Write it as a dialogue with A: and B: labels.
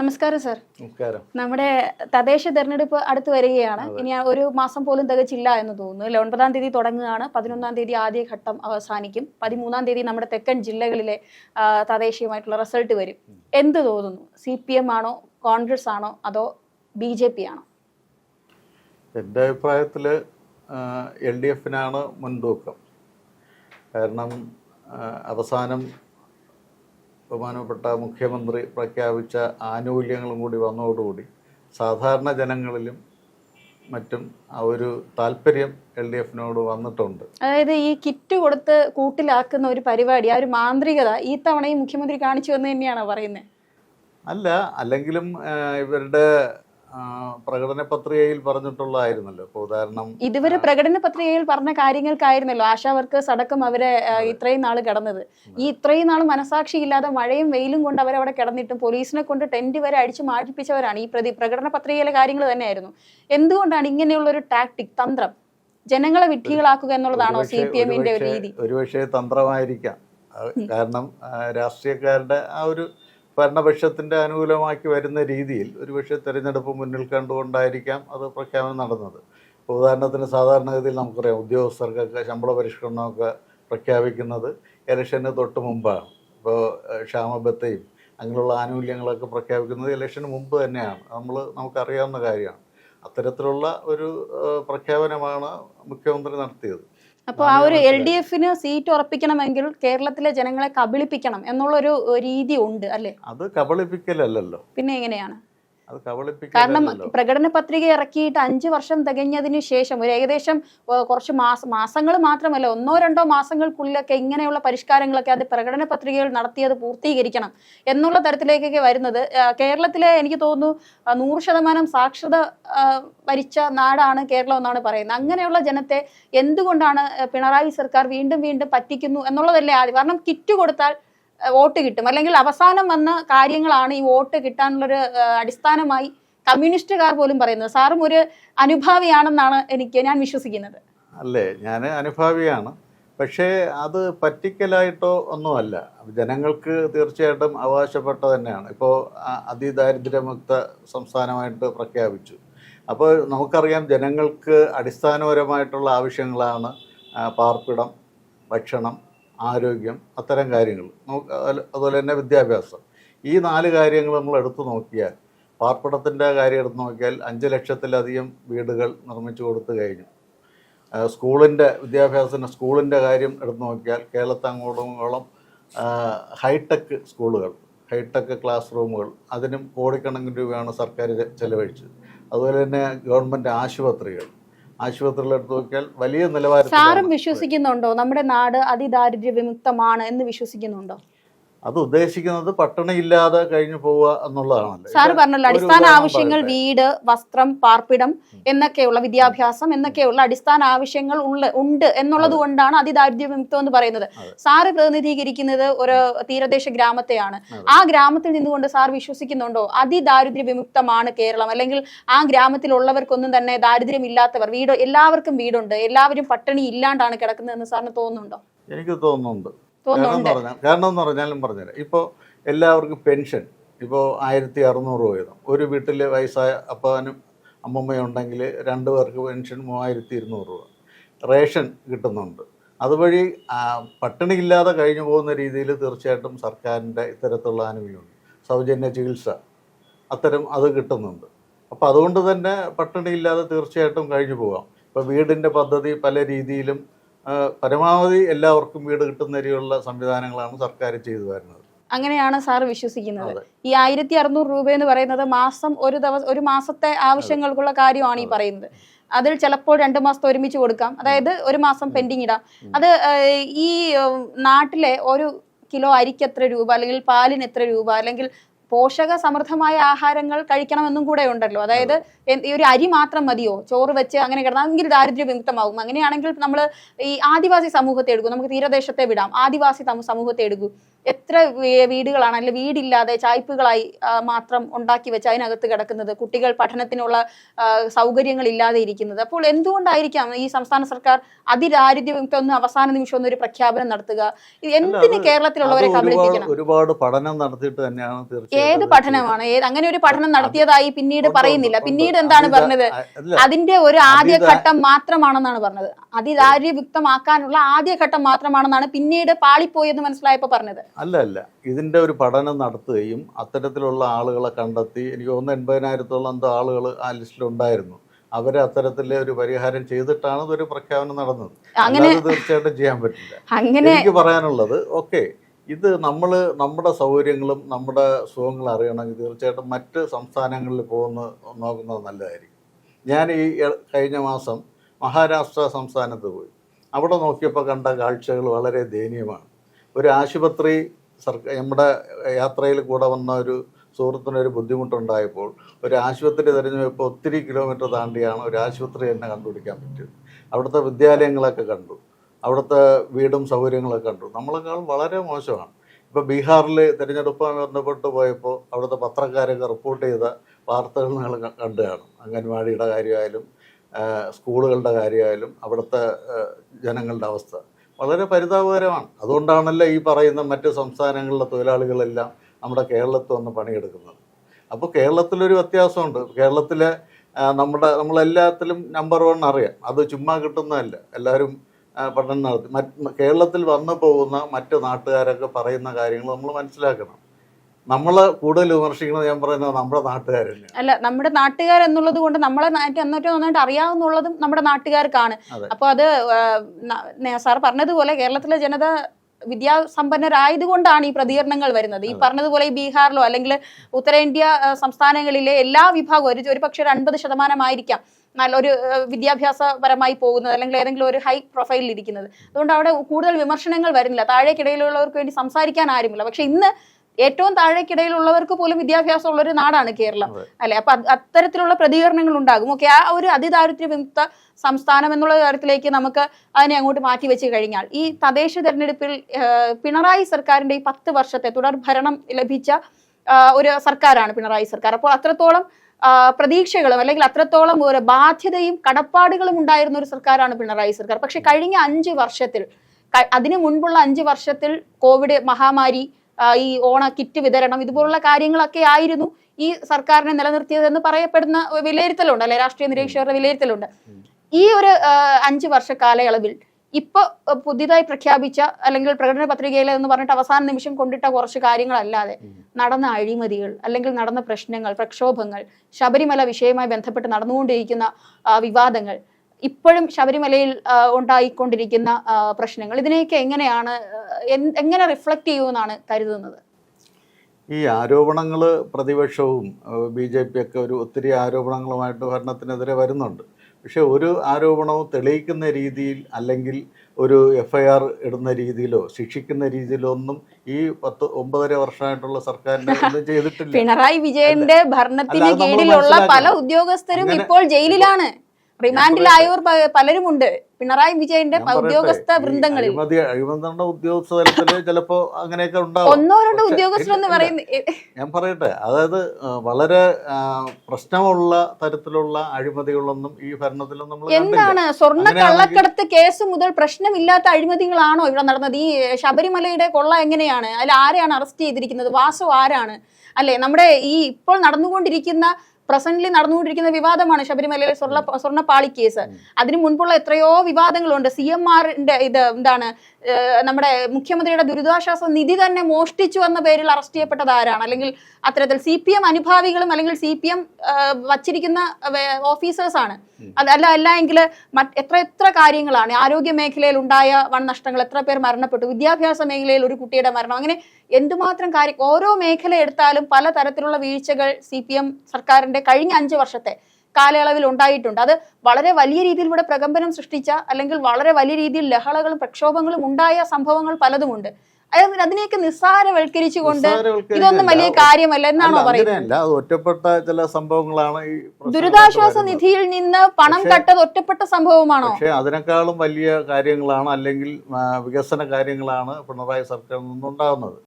A: നമസ്കാരം സാർ.
B: നമസ്കാരം.
A: നമ്മുടെ തദ്ദേശ തെരഞ്ഞെടുപ്പ് അടുത്ത് വരികയാണ്. ഇനി ഒരു മാസം പോലും തികച്ചില്ല എന്ന് തോന്നുന്നു. അല്ലെ? ഒൻപതാം തീയതി തുടങ്ങുകയാണ്. പതിനൊന്നാം തീയതി ആദ്യഘട്ടം അവസാനിക്കും. പതിമൂന്നാം തീയതി നമ്മുടെ തെക്കൻ ജില്ലകളിലെ തദ്ദേശീയമായിട്ടുള്ള റിസൾട്ട് വരും. എന്ത് തോന്നുന്നു? സി പി എം ആണോ കോൺഗ്രസ് ആണോ അതോ ബി ജെ പി ആണോ?
B: എന്റെ അഭിപ്രായത്തിൽ എൽ ഡി എഫിനാണ് മുൻതൂക്കം. കാരണം അവസാനം ബഹുമാനപ്പെട്ട മുഖ്യമന്ത്രി പ്രഖ്യാപിച്ച ആനുകൂല്യങ്ങളും കൂടി വന്നതോടുകൂടി സാധാരണ ജനങ്ങളിലും മറ്റും ആ ഒരു താല്പര്യം എൽ ഡി എഫിനോട് വന്നിട്ടുണ്ട്.
A: അതായത് ഈ കിറ്റ് കൊടുത്ത് കൂട്ടിലാക്കുന്ന ഒരു പരിപാടി ആ ഒരു മാന്ത്രികത ഈ തവണയും മുഖ്യമന്ത്രി കാണിച്ചു എന്ന് തന്നെയാണോ പറയുന്നത്?
B: അല്ല അല്ലെങ്കിലും ഇവരുടെ പ്രകടന പത്രികയിൽ പറഞ്ഞിട്ടുള്ളതായിരുന്നല്ലോ. ഇപ്പൊ ഉദാഹരണം
A: ഇതുവരെ പ്രകടന പത്രികയിൽ പറഞ്ഞ കാര്യങ്ങൾക്കായിരുന്നല്ലോ. ആശാ വർക്കേഴ്സ് അടക്കം അവരെ ഇത്രയും നാൾ കിടന്നത്. ഈ ഇത്രയും നാൾ മനസാക്ഷി ഇല്ലാതെ മഴയും വെയിലും കൊണ്ട് അവരവിടെ കിടന്നിട്ടും പോലീസിനെ കൊണ്ട് ടെന്റ് വരെ അടിച്ചു മാറ്റിപ്പിച്ചവരാണ് ഈ പ്രതി പ്രകടന പത്രികയിലെ കാര്യങ്ങൾ തന്നെയായിരുന്നു. എന്തുകൊണ്ടാണ് ഇങ്ങനെയുള്ള ഒരു ടാക്ടിക് തന്ത്രം ജനങ്ങളെ വിഡ്ഢികളാക്കുക എന്നുള്ളതാണോ സി പി എമ്മിന്റെ ഒരു രീതി?
B: ഒരുപക്ഷെ തന്ത്രമായിരിക്കാം. കാരണം രാഷ്ട്രീയക്കാരുടെ ആ ഒരു ഭരണപക്ഷത്തിന്റെ അനുകൂലമാക്കി വരുന്ന രീതിയിൽ ഒരുപക്ഷെ തിരഞ്ഞെടുപ്പ് മുന്നിൽ കണ്ടുകൊണ്ടായിരിക്കാം അത് പ്രഖ്യാപനം നടന്നത്. ഇപ്പോൾ ഉദാഹരണത്തിന് സാധാരണഗതിയിൽ നമുക്കറിയാം ഉദ്യോഗസ്ഥർക്കൊക്കെ ശമ്പള പരിഷ്കരണമൊക്കെ പ്രഖ്യാപിക്കുന്നത് ഇലക്ഷന് തൊട്ട് മുമ്പാണ്. ഇപ്പോൾ ക്ഷാമബത്തയും അങ്ങനെയുള്ള ആനുകൂല്യങ്ങളൊക്കെ പ്രഖ്യാപിക്കുന്നത് ഇലക്ഷന് മുമ്പ് തന്നെയാണ്. നമ്മൾ നമുക്കറിയാവുന്ന കാര്യമാണ്. അത്തരത്തിലുള്ള ഒരു പ്രഖ്യാപനമാണ് മുഖ്യമന്ത്രി നടത്തിയത്.
A: അപ്പോൾ ആ ഒരു എൽ ഡി എഫിന് സീറ്റ് ഉറപ്പിക്കണമെങ്കിൽ കേരളത്തിലെ ജനങ്ങളെ കബളിപ്പിക്കണം എന്നുള്ളൊരു രീതി ഉണ്ട് അല്ലെ?
B: അത് കബളിപ്പിക്കലല്ലോ
A: പിന്നെ എങ്ങനെയാണ്? കാരണം പ്രകടന പത്രിക ഇറക്കിയിട്ട് അഞ്ച് വർഷം തികഞ്ഞതിന് ശേഷം ഒരു ഏകദേശം കുറച്ച് മാസ മാസങ്ങൾ മാത്രമല്ല ഒന്നോ രണ്ടോ മാസങ്ങൾക്കുള്ളിലൊക്കെ ഇങ്ങനെയുള്ള പരിഷ്കാരങ്ങളൊക്കെ അത് പ്രകടന പത്രികകൾ നടത്തിയത് പൂർത്തീകരിക്കണം എന്നുള്ള തരത്തിലേക്കൊക്കെ വരുന്നത്. കേരളത്തിലെ എനിക്ക് തോന്നുന്നു നൂറ് ശതമാനം സാക്ഷരത ഭരിച്ച നാടാണ് കേരളം എന്നാണ് പറയുന്നത്. അങ്ങനെയുള്ള ജനത്തെ എന്തുകൊണ്ടാണ് പിണറായി സർക്കാർ വീണ്ടും വീണ്ടും പറ്റിക്കുന്നു എന്നുള്ളതല്ലേ ആദ്യം. കാരണം കിറ്റ് കൊടുത്താൽ വോട്ട് കിട്ടും. അല്ലെങ്കിൽ അവസാനം വന്ന കാര്യങ്ങളാണ് ഈ വോട്ട് കിട്ടാനുള്ളൊരു അടിസ്ഥാനമായി കമ്മ്യൂണിസ്റ്റുകാർ പോലും പറയുന്നത്. സാറും ഒരു അനുഭാവിയാണെന്നാണ് എനിക്ക് ഞാൻ വിശ്വസിക്കുന്നത്.
B: അല്ലേ? ഞാൻ അനുഭാവിയാണ്. പക്ഷേ അത് പറ്റിക്കലായിട്ടോ ഒന്നുമല്ല. ജനങ്ങൾക്ക് തീർച്ചയായിട്ടും അവകാശപ്പെട്ട തന്നെയാണ്. ഇപ്പോൾ അതിദാരിദ്ര്യമുക്ത സംസ്ഥാനമായിട്ട് പ്രഖ്യാപിച്ചു. അപ്പോൾ നമുക്കറിയാം ജനങ്ങൾക്ക് അടിസ്ഥാനപരമായിട്ടുള്ള ആവശ്യങ്ങളാണ് പാർപ്പിടം ഭക്ഷണം ആരോഗ്യം അത്തരം കാര്യങ്ങൾ. അതുപോലെ- തന്നെ വിദ്യാഭ്യാസം. ഈ നാല് കാര്യങ്ങൾ നമ്മൾ എടുത്തു നോക്കിയാൽ പാർപ്പിടത്തിന്റെ കാര്യം എടുത്തു നോക്കിയാൽ അഞ്ച് ലക്ഷത്തിലധികം വീടുകൾ നിർമ്മിച്ചു കൊടുത്തു കഴിഞ്ഞു. സ്കൂളിന്റെ വിദ്യാഭ്യാസത്തിന് സ്കൂളിന്റെ കാര്യം എടുത്തു നോക്കിയാൽ കേരളത്തെ ഹൈടെക് സ്കൂളുകൾ ഹൈടെക് ക്ലാസ് റൂമുകൾ അതിനും കോടിക്കണക്കിന് രൂപയാണ് സർക്കാർ ചെലവഴിച്ചത്. അതുപോലെ തന്നെ ഗവൺമെന്റ് ആശുപത്രികൾ ആശുപത്രികൾ നോക്കിയാൽ വലിയ
A: സാറും
B: നിലവാരത്തിൽ
A: വിശ്വസിക്കുന്നുണ്ടോ? നമ്മുടെ നാട് അതിദാരിദ്ര്യ വിമുക്തമാണ് എന്ന് വിശ്വസിക്കുന്നുണ്ടോ?
B: അത് ഉദ്ദേശിക്കുന്നത് പട്ടിണിയില്ലാതെ കഴിഞ്ഞു പോവുക എന്നുള്ളതാണല്ലോ? സാർ
A: പറഞ്ഞല്ലോ അടിസ്ഥാന ആവശ്യങ്ങൾ വീട് വസ്ത്രം പാർപ്പിടം എന്നൊക്കെയുള്ള വിദ്യാഭ്യാസം എന്നൊക്കെയുള്ള അടിസ്ഥാന ആവശ്യങ്ങൾ ഉള്ള ഉണ്ട് എന്നുള്ളത് കൊണ്ടാണ് അതിദാരിദ്ര്യ വിമുക്തം എന്ന് പറയുന്നത്. സാറ് പ്രതിനിധീകരിക്കുന്നത് ഒരു തീരദേശ ഗ്രാമത്തെയാണ്. ആ ഗ്രാമത്തിൽ നിന്നുകൊണ്ട് സാർ വിശ്വസിക്കുന്നുണ്ടോ? അതിദാരിദ്ര്യ വിമുക്തമാണ് കേരളം. അല്ലെങ്കിൽ ആ ഗ്രാമത്തിലുള്ളവർക്കൊന്നും തന്നെ ദാരിദ്ര്യമില്ലാത്തവർ വീട് എല്ലാവർക്കും വീടുണ്ട് എല്ലാവരും പട്ടിണി ഇല്ലാണ്ടാണ് കിടക്കുന്നതെന്ന് സാറിന് തോന്നുന്നുണ്ടോ?
B: എനിക്ക് തോന്നുന്നുണ്ട്. കാരണം പറഞ്ഞാൽ കാരണം എന്ന് പറഞ്ഞാലും പറഞ്ഞുതരാം. ഇപ്പോൾ എല്ലാവർക്കും പെൻഷൻ. ഇപ്പോൾ ആയിരത്തി അറുന്നൂറ് രൂപ വീതം. ഒരു വീട്ടിൽ വയസ്സായ അപ്പനും അമ്മമ്മയും ഉണ്ടെങ്കിൽ രണ്ട് പേർക്ക് പെൻഷൻ മൂവായിരത്തി ഇരുന്നൂറ് രൂപ. റേഷൻ കിട്ടുന്നുണ്ട്. അതുവഴി പട്ടിണിയില്ലാതെ കഴിഞ്ഞു പോകുന്ന രീതിയിൽ തീർച്ചയായിട്ടും സർക്കാരിന്റെ ഇത്തരത്തിലുള്ള ആനുകൂല്യമുണ്ട്. സൗജന്യ ചികിത്സ. അത്തരം അത് കിട്ടുന്നുണ്ട്. അപ്പോൾ അതുകൊണ്ട് തന്നെ പട്ടിണിയില്ലാതെ തീർച്ചയായിട്ടും കഴിഞ്ഞു പോകാം. ഇപ്പോൾ വീടിന്റെ പദ്ധതി പല രീതിയിലും പരമാവധി എല്ലാവർക്കും വീട് കിട്ടുന്ന രീതിയിലുള്ള സംവിധാനങ്ങളാണ് സർക്കാർ ചെയ്തു വരുന്നത്
A: അങ്ങനെയാണ് സാർ വിശ്വസിക്കുന്നത്. ഈ ആയിരത്തി അറുന്നൂറ് രൂപ എന്ന് പറയുന്നത് മാസം ഒരു ദിവസം ഒരു മാസത്തെ ആവശ്യങ്ങൾക്കുള്ള കാര്യമാണ് ഈ പറയുന്നത്. അതിൽ ചിലപ്പോൾ രണ്ട് മാസത്തെ ഒരുമിച്ച് കൊടുക്കാം. അതായത് ഒരു മാസം പെൻഡിങ് ഇടാം. അത് ഈ നാട്ടിലെ ഒരു കിലോ അരിക്ക് എത്ര രൂപ അല്ലെങ്കിൽ പാലിന് എത്ര രൂപ അല്ലെങ്കിൽ പോഷക സമൃദ്ധമായ ആഹാരങ്ങൾ കഴിക്കണമെന്നും കൂടെ ഉണ്ടല്ലോ. അതായത് ഈ ഒരു അരി മാത്രം മതിയോ? ചോറ് വെച്ച് അങ്ങനെ കിടന്നെങ്കിൽ ദാരിദ്ര്യ വിമുക്തമാകും അങ്ങനെയാണെങ്കിൽ നമ്മൾ ഈ ആദിവാസി സമൂഹത്തെ എടുക്കും. നമുക്ക് തീരദേശത്തെ വിടാം. ആദിവാസി സമൂഹത്തെ എടുക്കൂ. എത്ര വീടുകളാണ് അല്ലെങ്കിൽ വീടില്ലാതെ ചായ്പുകളായി മാത്രം ഉണ്ടാക്കി വെച്ച് അതിനകത്ത് കിടക്കുന്നത്? കുട്ടികൾ പഠനത്തിനുള്ള സൗകര്യങ്ങൾ ഇല്ലാതെ ഇരിക്കുന്നത്. അപ്പോൾ എന്തുകൊണ്ടായിരിക്കാം ഈ സംസ്ഥാന സർക്കാർ അതിദാരിദ്ര്യം ഒന്ന് അവസാന നിമിഷം ഒന്ന് ഒരു പ്രഖ്യാപനം നടത്തുക? എന്തിന് കേരളത്തിലുള്ളവരെ
B: ഒരുപാട്
A: കബളിപ്പിക്കണം?
B: ഒരുപാട് പഠനം നടത്തിയിട്ട് തന്നെയാണ്
A: ഏത് പഠനമാണ്? ഏത് അങ്ങനെ ഒരു പഠനം നടത്തിയതായി പിന്നീട് പറയുന്നില്ല. പിന്നീട് എന്താണ് പറഞ്ഞത്? അതിന്റെ ഒരു ആദ്യ ഘട്ടം മാത്രമാണെന്നാണ് പറഞ്ഞത്. അതിദാരിദ്ര്യമുക്തമാക്കാനുള്ള ആദ്യ ഘട്ടം മാത്രമാണെന്നാണ് പിന്നീട് പാളിപ്പോയെന്ന് മനസ്സിലായപ്പോ പറഞ്ഞത്.
B: അല്ല അല്ല ഇതിന്റെ ഒരു പഠനം നടത്തുകയും അത്തരത്തിലുള്ള ആളുകളെ കണ്ടെത്തി എനിക്ക് തോന്നുന്നു എൺപതിനായിരത്തോളം എന്തോ ആളുകൾ ആ ലിസ്റ്റിലുണ്ടായിരുന്നു അവരെ അത്തരത്തിലെ ഒരു പരിഹാരം ചെയ്തിട്ടാണ് ഇതൊരു പ്രഖ്യാപനം നടന്നത്.
A: അങ്ങനെ
B: തീർച്ചയായിട്ടും ചെയ്യാൻ പറ്റില്ല.
A: അങ്ങനെ
B: എനിക്ക് പറയാനുള്ളത് ഓക്കെ ഇത് നമ്മൾ നമ്മുടെ സൗകര്യങ്ങളും നമ്മുടെ സുഖങ്ങളും അറിയണമെങ്കിൽ തീർച്ചയായിട്ടും മറ്റ് സംസ്ഥാനങ്ങളിൽ പോകുന്ന നോക്കുന്നത് നല്ലതായിരിക്കും. ഞാൻ ഈ കഴിഞ്ഞ മാസം മഹാരാഷ്ട്ര സംസ്ഥാനത്ത് പോയി. അവിടെ നോക്കിയപ്പോൾ കണ്ട കാഴ്ചകൾ വളരെ ദയനീയമാണ്. ഒരു ആശുപത്രി സർക്കാർ നമ്മുടെ യാത്രയിൽ കൂടെ വന്ന ഒരു സുഹൃത്തിനൊരു ബുദ്ധിമുട്ടുണ്ടായപ്പോൾ ഒരു ആശുപത്രി തിരഞ്ഞെടുപ്പ് ഒത്തിരി കിലോമീറ്റർ താണ്ടിയാണ് ഒരു ആശുപത്രി തന്നെ കണ്ടുപിടിക്കാൻ പറ്റിയത്. അവിടുത്തെ വിദ്യാലയങ്ങളൊക്കെ കണ്ടു. അവിടുത്തെ വീടും സൗകര്യങ്ങളൊക്കെ കണ്ടു. നമ്മളെക്കാൾ വളരെ മോശമാണ്. ഇപ്പോൾ ബീഹാറിൽ തിരഞ്ഞെടുപ്പുമായി ബന്ധപ്പെട്ട് പോയപ്പോൾ അവിടുത്തെ പത്രക്കാരൊക്കെ റിപ്പോർട്ട് ചെയ്ത വാർത്തകൾ നിങ്ങൾ കണ്ടുകയാണ് കണ്ടു കാണും അംഗൻവാടിയുടെ കാര്യമായാലും സ്കൂളുകളുടെ കാര്യമായാലും അവിടുത്തെ ജനങ്ങളുടെ അവസ്ഥ. വളരെ പരിതാപകരമാണ്. അതുകൊണ്ടാണല്ലോ ഈ പറയുന്ന മറ്റ് സംസ്ഥാനങ്ങളിലെ തൊഴിലാളികളെല്ലാം നമ്മുടെ കേരളത്തിൽ വന്ന് പണിയെടുക്കുന്നത്. അപ്പോൾ കേരളത്തിലൊരു വ്യത്യാസമുണ്ട്. കേരളത്തിലെ നമ്മുടെ നമ്മളെല്ലാത്തിലും നമ്പർ വൺ അറിയാം. അത് ചുമ്മാ കിട്ടുന്നതല്ല. എല്ലാവരും പഠനം നടത്തി. കേരളത്തിൽ വന്നു പോകുന്ന മറ്റ് നാട്ടുകാരൊക്കെ പറയുന്ന കാര്യങ്ങൾ നമ്മൾ മനസ്സിലാക്കണം. നമ്മൾ കൂടുതൽ വിമർശിക്കുന്നത് ഞാൻ പറയുന്നത് നമ്മുടെ നാട്ടുകാർ
A: അല്ല നമ്മുടെ നാട്ടുകാർ എന്നുള്ളത് കൊണ്ട് നമ്മളെ നാട്ടിൽ എന്നൊക്കെ നന്നായിട്ട് അറിയാവുന്നുള്ളതും നമ്മുടെ നാട്ടുകാർക്കാണ്. അപ്പൊ അത് സാർ പറഞ്ഞതുപോലെ കേരളത്തിലെ ജനത വിദ്യാസമ്പന്നരായതുകൊണ്ടാണ് ഈ പ്രതികരണങ്ങൾ വരുന്നത്. ഈ പറഞ്ഞതുപോലെ ഈ ബീഹാറിലോ അല്ലെങ്കിൽ ഉത്തരേന്ത്യ സംസ്ഥാനങ്ങളിലെ എല്ലാ വിഭാഗവും ഒരു ഒരു പക്ഷേ ഒരു അൻപത് ശതമാനമായിരിക്കാം. നല്ലൊരു വിദ്യാഭ്യാസപരമായി പോകുന്നത് അല്ലെങ്കിൽ ഏതെങ്കിലും ഒരു ഹൈ പ്രൊഫൈലിൽ ഇരിക്കുന്നത്. അതുകൊണ്ട് അവിടെ കൂടുതൽ വിമർശനങ്ങൾ വരുന്നില്ല. താഴേക്കിടയിലുള്ളവർക്ക് വേണ്ടി സംസാരിക്കാൻ ആരുമില്ല. പക്ഷെ ഇന്ന് ഏറ്റവും താഴേക്കിടയിലുള്ളവർക്ക് പോലും വിദ്യാഭ്യാസം ഉള്ള ഒരു നാടാണ് കേരളം. അല്ലെ? അപ്പൊ അത്തരത്തിലുള്ള പ്രതികരണങ്ങൾ ഉണ്ടാകും ഓക്കെ ആ ഒരു അതിദാരിദ്ര്യ വിമുക്ത സംസ്ഥാനം എന്നുള്ള കാര്യത്തിലേക്ക് നമുക്ക് അതിനെ അങ്ങോട്ട് മാറ്റി വെച്ച് കഴിഞ്ഞാൽ ഈ തദ്ദേശ തെരഞ്ഞെടുപ്പിൽ പിണറായി സർക്കാരിന്റെ ഈ പത്ത് വർഷത്തെ തുടർ ഭരണം ലഭിച്ച ഒരു സർക്കാരാണ് പിണറായി സർക്കാർ. അപ്പോൾ അത്രത്തോളം പ്രതീക്ഷകളും അല്ലെങ്കിൽ അത്രത്തോളം ഒരു ബാധ്യതയും കടപ്പാടുകളും ഉണ്ടായിരുന്ന ഒരു സർക്കാരാണ് പിണറായി സർക്കാർ. പക്ഷെ കഴിഞ്ഞ അഞ്ച് വർഷത്തിൽ അതിനു മുൻപുള്ള അഞ്ച് വർഷത്തിൽ കോവിഡ് മഹാമാരി ഈ ഓണ കിറ്റ് വിതരണം ഇതുപോലുള്ള കാര്യങ്ങളൊക്കെ ആയിരുന്നു ഈ സർക്കാരിനെ നിലനിർത്തിയതെന്ന് പറയപ്പെടുന്ന വിലയിരുത്തലുണ്ട് അല്ലെ? രാഷ്ട്രീയ നിരീക്ഷകരുടെ വിലയിരുത്തലുണ്ട്. ഈ ഒരു അഞ്ചു വർഷ കാലയളവിൽ ഇപ്പൊ പുതിയതായി പ്രഖ്യാപിച്ച അല്ലെങ്കിൽ പ്രകടന പത്രികയിൽ എന്ന് പറഞ്ഞിട്ട് അവസാന നിമിഷം കൊണ്ടിട്ട കുറച്ച് കാര്യങ്ങളല്ലാതെ നടന്ന അഴിമതികൾ അല്ലെങ്കിൽ നടന്ന പ്രശ്നങ്ങൾ പ്രക്ഷോഭങ്ങൾ ശബരിമല വിഷയവുമായി ബന്ധപ്പെട്ട് നടന്നുകൊണ്ടിരിക്കുന്ന വിവാദങ്ങൾ ഇപ്പോഴും ശബരിമലയിൽ ഉണ്ടായിക്കൊണ്ടിരിക്കുന്ന പ്രശ്നങ്ങൾ. ഇതിനെയൊക്കെ എങ്ങനെയാണ് എങ്ങനെ റിഫ്ലക്ട് ചെയ്യുമെന്നാണ് കരുതുന്നത്?
B: ഈ ആരോപണങ്ങൾ പ്രതിപക്ഷവും ബി ജെ പി ഒക്കെ ഒരു ഒത്തിരി ആരോപണങ്ങളുമായിട്ട് ഭരണത്തിനെതിരെ വരുന്നുണ്ട്. പക്ഷേ ഒരു ആരോപണവും തെളിയിക്കുന്ന രീതിയിൽ അല്ലെങ്കിൽ ഒരു എഫ് ഐ ആർ ഇടുന്ന രീതിയിലോ ശിക്ഷിക്കുന്ന രീതിയിലോ ഒന്നും ഈ പത്ത് ഒമ്പതര വർഷമായിട്ടുള്ള സർക്കാരിന് ഒന്നും ചെയ്തിട്ടില്ല.
A: പിണറായി വിജയന്റെ ഭരണത്തിന് കീഴിലുള്ള പല. ഉദ്യോഗസ്ഥരും ഇപ്പോൾ ജയിലിലാണ്. റിമാൻഡിലായവർ പലരും പലരുമുണ്ട്. പിണറായി വിജയന്റെ ഉദ്യോഗസ്ഥ വൃന്ദങ്ങളിൽ.
B: അഴിമതി ഉദ്യോഗസ്ഥ തലത്തിൽ ചിലപ്പോ അങ്ങനെയൊക്കെ ഉണ്ടാവും.
A: ഒന്നോ രണ്ടോ
B: ഉദ്യോഗസ്ഥർ
A: ഉദ്യോഗസ്ഥരെന്ന്. പറയുന്നത്
B: ഞാൻ പറയട്ടെ. അതായത് വളരെ പ്രശ്നമുള്ള തരത്തിലുള്ള അഴിമതികളൊന്നും ഈ ഭരണത്തിലൊന്നും നമ്മൾ
A: എന്താണ്?
B: സ്വർണ
A: കള്ളക്കടത്ത് കേസ് മുതൽ പ്രശ്നമില്ലാത്ത അഴിമതികളാണോ ഇവിടെ നടന്നത്? ഈ ശബരിമലയുടെ കൊള്ള എങ്ങനെയാണ്? അതിൽ ആരെയാണ് അറസ്റ്റ് ചെയ്തിരിക്കുന്നത്? വാസു ആരാണ്? അല്ലെ നമ്മുടെ ഈ ഇപ്പോൾ നടന്നുകൊണ്ടിരിക്കുന്ന പ്രസന്റ്ലി നടന്നുകൊണ്ടിരിക്കുന്ന വിവാദമാണ് ശബരിമലയിലെ സ്വർണ സ്വർണപ്പാളി കേസ്. അതിനു മുൻപുള്ള എത്രയോ വിവാദങ്ങളുണ്ട്. സി എം ആറിന്റെ ഇത് എന്താണ് നമ്മുടെ മുഖ്യമന്ത്രിയുടെ ദുരിതാശ്വാസ നിധി തന്നെ മോഷ്ടിച്ചു എന്ന പേരിൽ അറസ്റ്റ് ചെയ്യപ്പെട്ടത് ആരാണ്? അല്ലെങ്കിൽ അത്തരത്തിൽ സി പി എം അനുഭാവികളും അല്ലെങ്കിൽ സി പി എം വച്ചിരിക്കുന്ന ഓഫീസേഴ്സ് ആണ്. അല്ല അല്ല എങ്കിൽ എത്ര എത്ര കാര്യങ്ങളാണ്? ആരോഗ്യ മേഖലയിൽ ഉണ്ടായ വൻ നഷ്ടങ്ങൾ എത്ര പേർ മരണപ്പെട്ടു? വിദ്യാഭ്യാസ മേഖലയിൽ ഒരു കുട്ടിയുടെ മരണം. അങ്ങനെ എന്തുമാത്രം കാര്യം ഓരോ മേഖല എടുത്താലും പല തരത്തിലുള്ള വീഴ്ചകൾ സി പി എം സർക്കാരിന്റെ കഴിഞ്ഞ അഞ്ച് വർഷത്തെ കാലയളവിൽ ഉണ്ടായിട്ടുണ്ട്. അത് വളരെ വലിയ രീതിയിൽ ഇവിടെ പ്രകമ്പനം സൃഷ്ടിച്ച അല്ലെങ്കിൽ വളരെ വലിയ രീതിയിൽ ലഹളകളും പ്രക്ഷോഭങ്ങളും ഉണ്ടായ സംഭവങ്ങൾ പലതുമുണ്ട്. അതായത് അതിനെയൊക്കെ നിസ്സാരവൽക്കരിച്ചുകൊണ്ട് ഇതൊന്നും വലിയ കാര്യമല്ല എന്നാണോ പറയുന്നത്?
B: ഒറ്റപ്പെട്ട ചില സംഭവങ്ങളാണ് ഈ
A: ദുരിതാശ്വാസ നിധിയിൽ നിന്ന് പണം കട്ടത് ഒറ്റപ്പെട്ട സംഭവമാണോ?
B: പക്ഷേ അതിനേക്കാളും വലിയ കാര്യങ്ങളാണ് അല്ലെങ്കിൽ വികസന കാര്യങ്ങളാണ് പിണറായി സർക്കാരിൽ നിന്നുണ്ടാകുന്നത്.